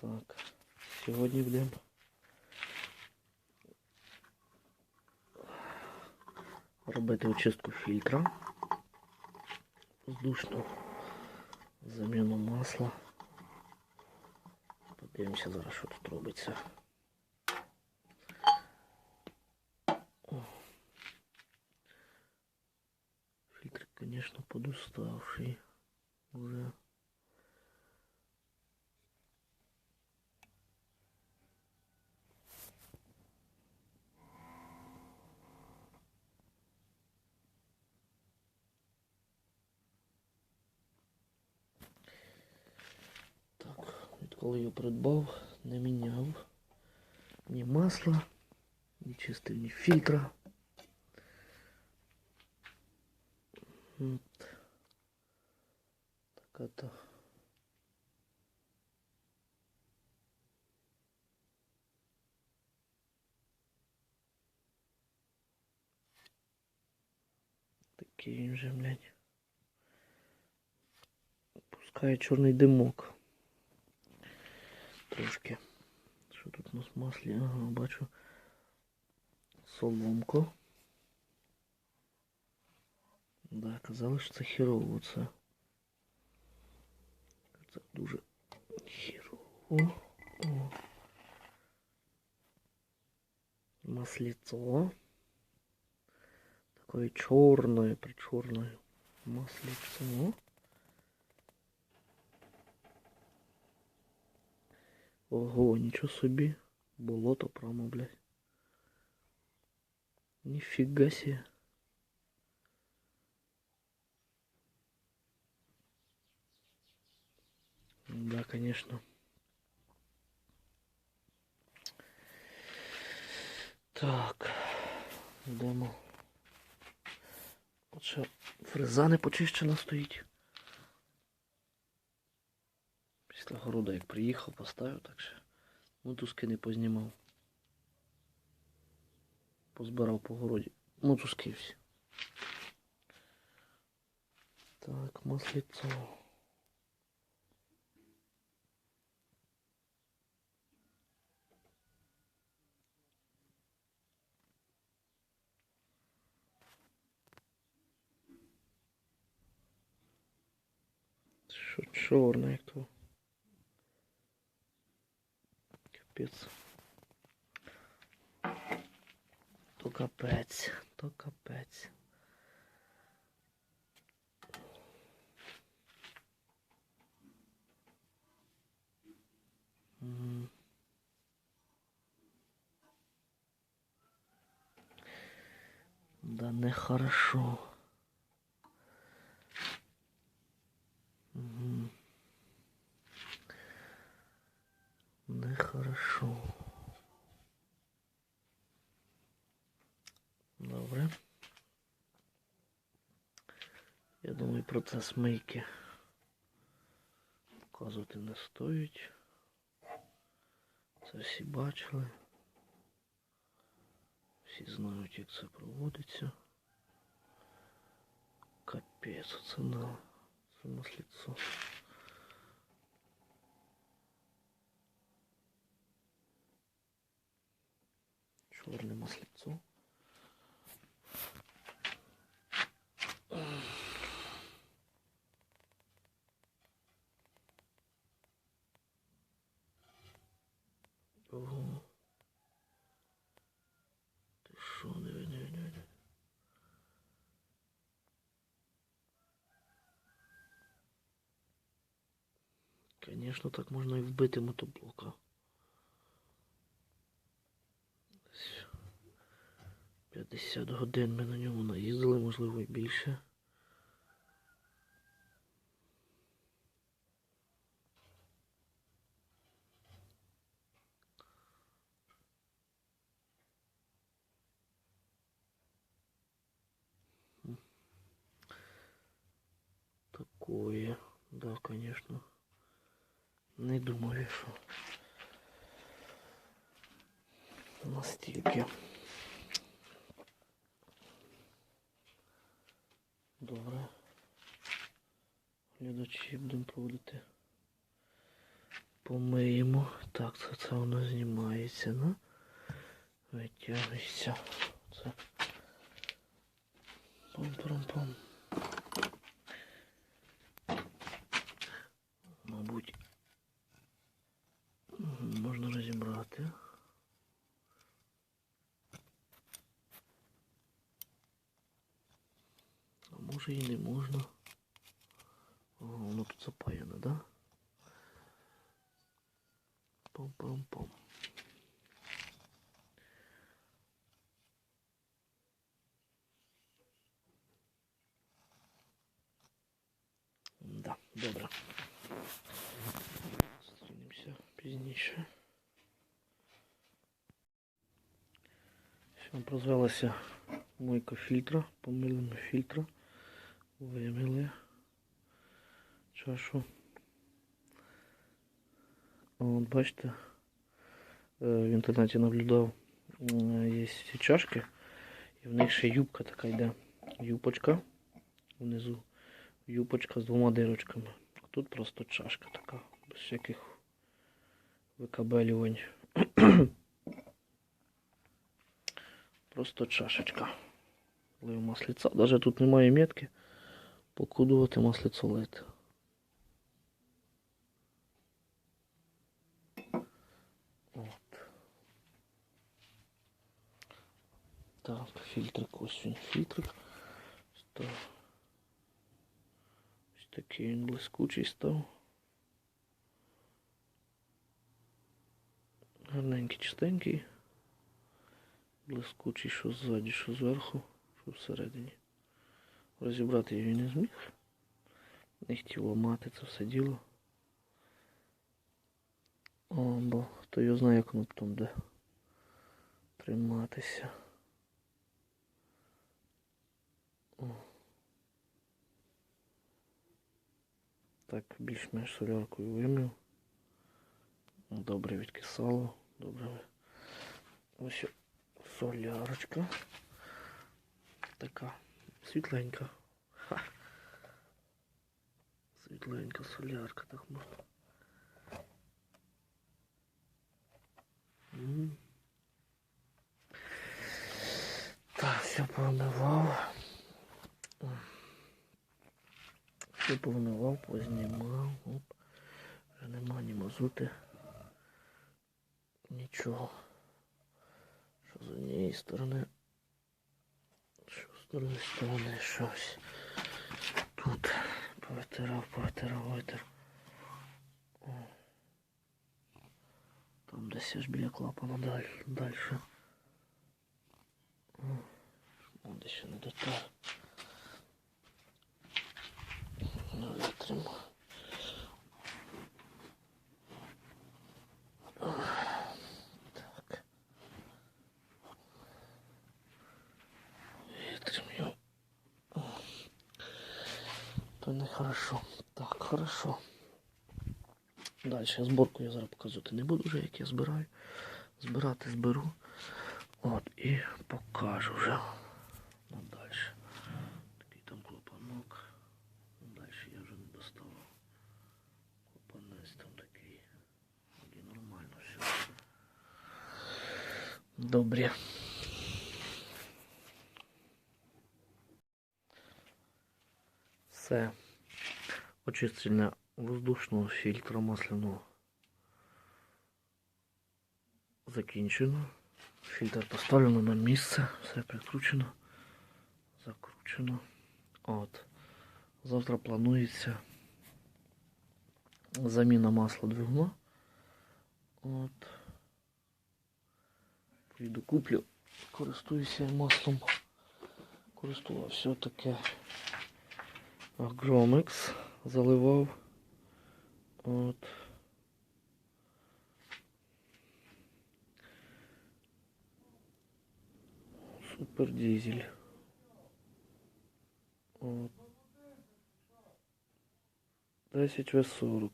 Так, сьогодні будемо робити очистку фільтра. Воздушну заміну масла. Подивимося зараз, що тут робиться. О. Фильтр, конечно, подуставший уже. Відколи його придбав, не міняв ні масла, ні чистив, ні фільтра. Така то. Такий він блядь. Пускає чорний димок. Трошки. Що тут у нас в маслі? Ага, бачу. Соломку. Да, казали, що це хірово це. Це дуже хірово. О. Масліцо. Такое чорне, причорне масліцо. Ого, нічого собі. Болото прямо, блядь. Ніфіга себе. Да, конечно. Так, йдемо. От ще фреза не почищена стоїть. Після города як приїхав, поставив, так що мотузки не познімав. Позбирав по городі. Мотузки всі. Так, масліцо. Що чорне, як то. Капець. То капець, то капець. Да нехорошо. Нехорошо. Добре. Я думаю, процес мийки показувати не стоїть. Це всі бачили. Всі знають, як це проводиться. Капець, це на це масліцо. Чорне масліцо. Ого. Ти що, диви, диви, диви, диви. Конечно, так можна і вбити мотоблока. 50 годин ми на ньому наїздили, можливо і більше. Такое, да, конечно. Не думаю, що настільки. Добре. Глядачі будемо проводити помиємо. Так, це, це воно знімається, ну. Витягується. Це. Пам-пам-пам. може і не можна. Ага, воно тут запаяно, да? Пам-пам-пам. Да, добре. Зустрінемося пізніше. Все, прозвелася мойка фільтра, помилимо фільтра, Вимили чашу. От бачите, е, в інтернеті наблюдав, є ці чашки, і в них ще юбка така йде. Юпочка внизу. Юпочка з двома дирочками. А тут просто чашка така, без всяких викабелювань. Просто чашечка. Лив масліця. Даже тут немає метки. Покудувати маслицо лити. От. Так, фільтрик, ось він фільтрик. Став. Ось такий він блискучий став. Гарненький, чистенький. Блискучий, що ззаді, що зверху, що всередині. Розібрати її не зміг. Не хотів ламати це все діло. О, бо хто його знає, як воно потім буде триматися. О. Так, більш-менш соляркою вимив. Добре відкисало. Добре. Ось солярочка. Така світленька. Світленька солярка, так можна. Так, все повимивав. Все повимивав, познімав. Оп. Вже нема ні мазути. Нічого. Що з однієї сторони. Що з другої сторони щось. Тут повитирав, повитирав, витер. О. Там десь аж біля клапана далі. далі. То не. Так, хорошо. Далі зборку я зараз показувати не буду вже, як я збираю. Збирати зберу. От і покажу вже. Ну, далі. Такий там клапанок. Далі я вже не доставав. Клапанець там такий. І нормально все. Добре. Все. Очищення воздушного фільтра масляного закінчено. Фільтр поставлено на місце, все прикручено, закручено. От. Завтра планується заміна масла двигуна. От. Поїду куплю, користуюся маслом. Користувався таке Агромекс заливав. От. Супер дизель. От. 10 В40.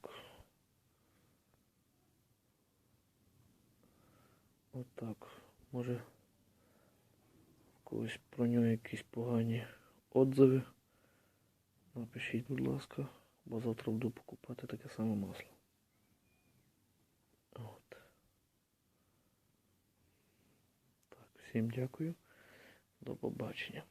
Отак. Може в когось про нього якісь погані отзиви. Напишіть, будь ласка, бо завтра буду покупати таке саме масло. От. Так, Всім дякую. До побачення.